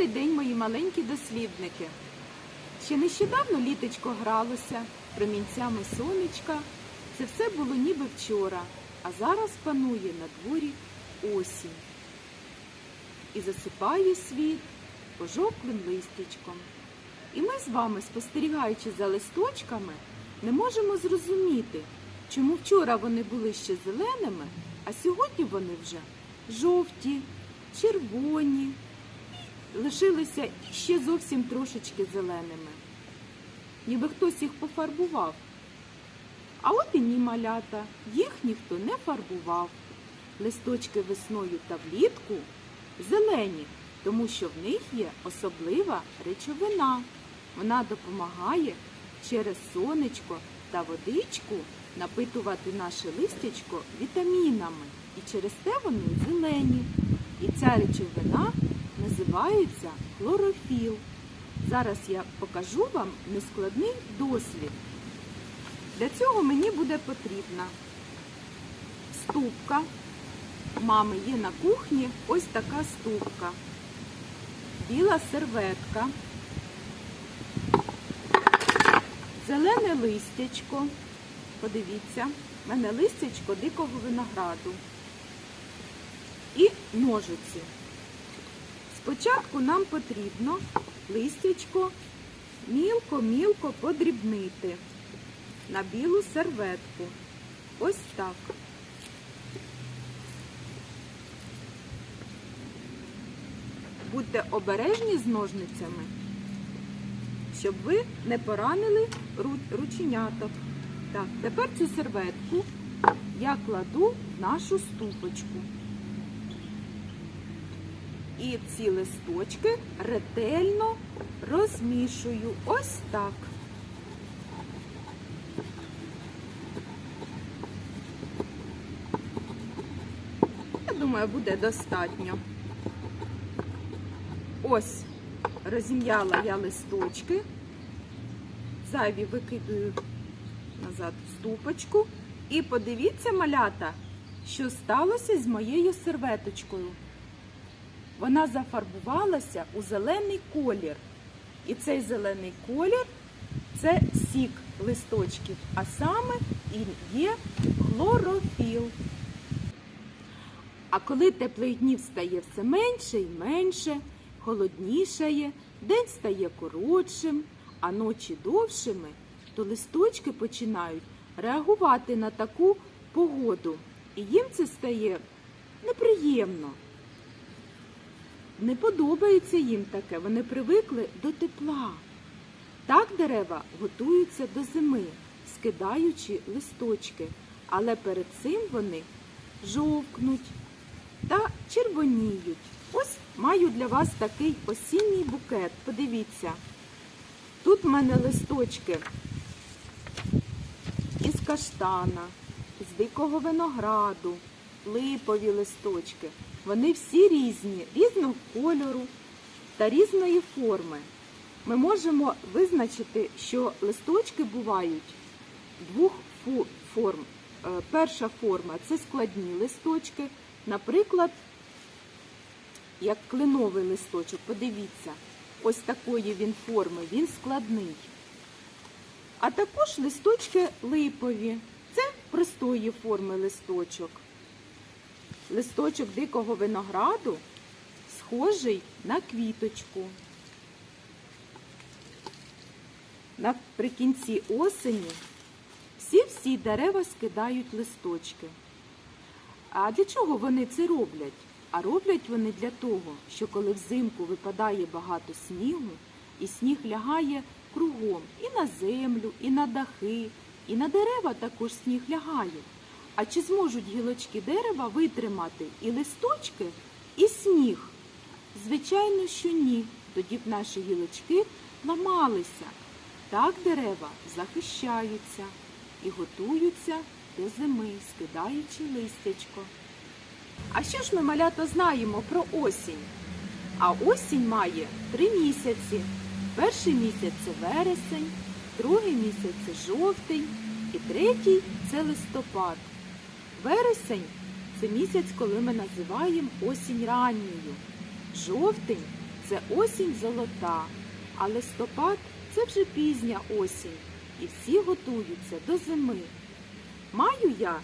Добрий день, мої маленькі дослідники. Ще нещодавно літочко гралося промінцями сонечка. Це все було ніби вчора, а зараз панує на дворі осінь. І засипає світ пожовклим листячком. І ми з вами, спостерігаючи за листочками, не можемо зрозуміти, чому вчора вони були ще зеленими, а сьогодні вони вже жовті, червоні, лишилися ще зовсім трошечки зеленими. Ніби хтось їх пофарбував. А от і ні малята, їх ніхто не фарбував. Листочки весною та влітку зелені, тому що в них є особлива речовина. Вона допомагає через сонечко та водичку напитувати наше листячко вітамінами. І через те вони зелені. І ця речовина називається хлорофіл. Зараз я покажу вам нескладний дослід. Для цього мені буде потрібна ступка. Мами є на кухні ось така ступка, біла серветка, зелене листячко. Подивіться, в мене листячко дикого винограду і ножиці. Спочатку нам потрібно листячко мілко-мілко подрібнити на білу серветку. Ось так. Будьте обережні з ножницями, щоб ви не поранили ру- рученяток. Так, тепер цю серветку я кладу в нашу ступочку. І ці листочки ретельно розмішую. Ось так. Я думаю, буде достатньо. Ось розім'яла я листочки. Зайві викидаю назад в ступочку. І подивіться, малята, що сталося з моєю серветочкою. Вона зафарбувалася у зелений колір. І цей зелений колір це сік листочків, а саме є хлорофіл. А коли теплих днів стає все менше і менше, холоднішає, день стає коротшим, а ночі довшими, то листочки починають реагувати на таку погоду. І їм це стає неприємно. Не подобається їм таке, вони привикли до тепла. Так дерева готуються до зими, скидаючи листочки, але перед цим вони жовкнуть та червоніють. Ось маю для вас такий осінній букет. Подивіться. Тут в мене листочки із каштана, з дикого винограду, липові листочки. Вони всі різні, різного кольору та різної форми. Ми можемо визначити, що листочки бувають двох форм. Е, Перша форма це складні листочки, наприклад, як кленовий листочок. Подивіться, ось такої він форми, він складний. А також листочки липові. Це простої форми листочок. Листочок дикого винограду схожий на квіточку. Наприкінці осені всі-всі дерева скидають листочки. А для чого вони це роблять? А роблять вони для того, що коли взимку випадає багато снігу, і сніг лягає кругом і на землю, і на дахи, і на дерева також сніг лягає. А чи зможуть гілочки дерева витримати і листочки, і сніг? Звичайно, що ні. Тоді б наші гілочки ламалися. Так дерева захищаються і готуються до зими, скидаючи листячко. А що ж ми, малято, знаємо про осінь? А осінь має три місяці. Перший місяць це вересень, другий місяць це жовтень і третій це листопад. Вересень це місяць, коли ми називаємо осінь ранньою. Жовтень це осінь золота, а листопад це вже пізня осінь, і всі готуються до зими. Маю я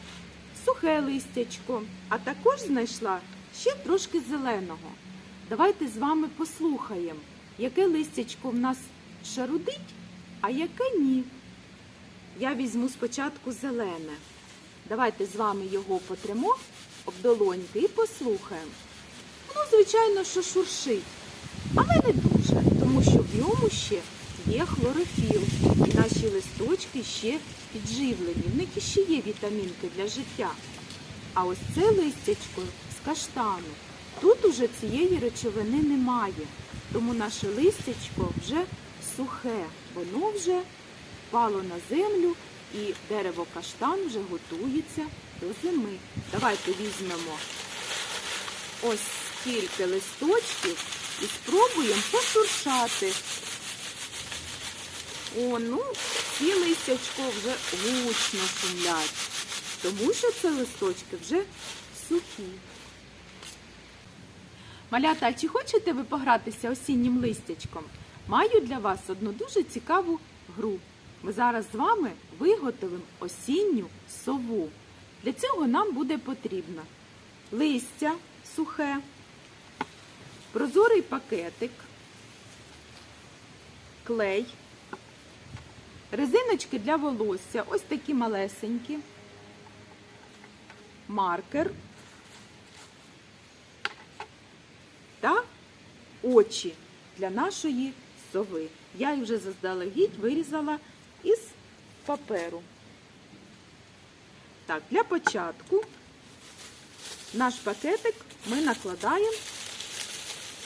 сухе листячко, а також знайшла ще трошки зеленого. Давайте з вами послухаємо, яке листячко в нас шарудить, а яке ні. Я візьму спочатку зелене. Давайте з вами його потремо об долоньки і послухаємо. Ну, звичайно, що шуршить, але не дуже, тому що в ньому ще є хлорофіл. І наші листочки ще підживлені. В них іще є вітамінки для життя. А ось це листячко з каштану. Тут уже цієї речовини немає. Тому наше листячко вже сухе, воно вже впало на землю і дерево каштан вже готується до зими. Давайте візьмемо ось скільки листочків і спробуємо пошуршати. О, ну, ці листячко вже гучно шумлять, тому що це листочки вже сухі. Малята, а чи хочете ви погратися осіннім листячком? Маю для вас одну дуже цікаву гру. Ми зараз з вами виготовимо осінню сову. Для цього нам буде потрібно листя сухе, прозорий пакетик, клей, резиночки для волосся, ось такі малесенькі, маркер та очі для нашої сови. Я їх вже заздалегідь вирізала із паперу. Так, для початку наш пакетик ми накладаємо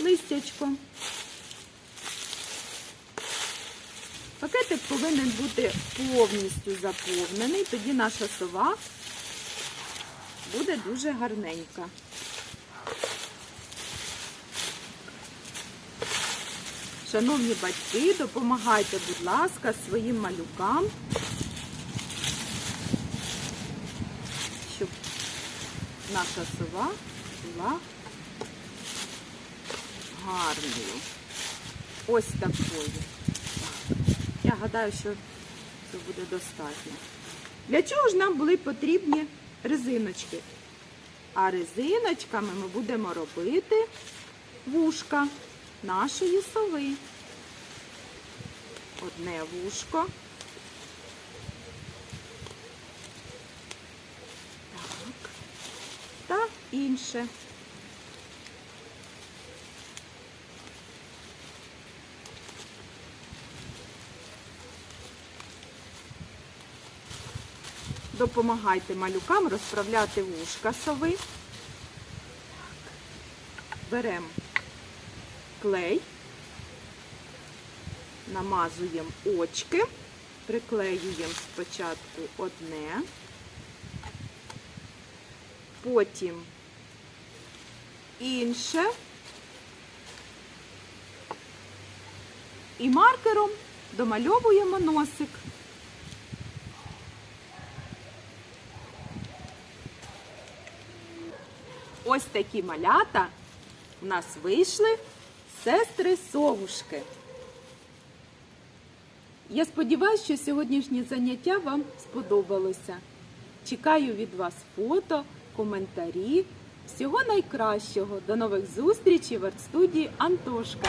листячко. Пакетик повинен бути повністю заповнений, тоді наша сова буде дуже гарненька. Шановні батьки, допомагайте, будь ласка, своїм малюкам, наша сова була гарною. Ось такою. Я гадаю, що це буде достатньо. Для чого ж нам були потрібні резиночки? А резиночками ми будемо робити вушка нашої сови. Одне вушко. Так. Та інше. Допомагайте малюкам розправляти вушка сови. Беремо клей, намазуємо очки, приклеюємо спочатку одне, потім інше і маркером домальовуємо носик. Ось такі малята у нас вийшли сестри совушки. Я сподіваюся, що сьогоднішнє заняття вам сподобалося. Чекаю від вас фото, коментарі. Всього найкращого. До нових зустрічей в артстудії Антошка.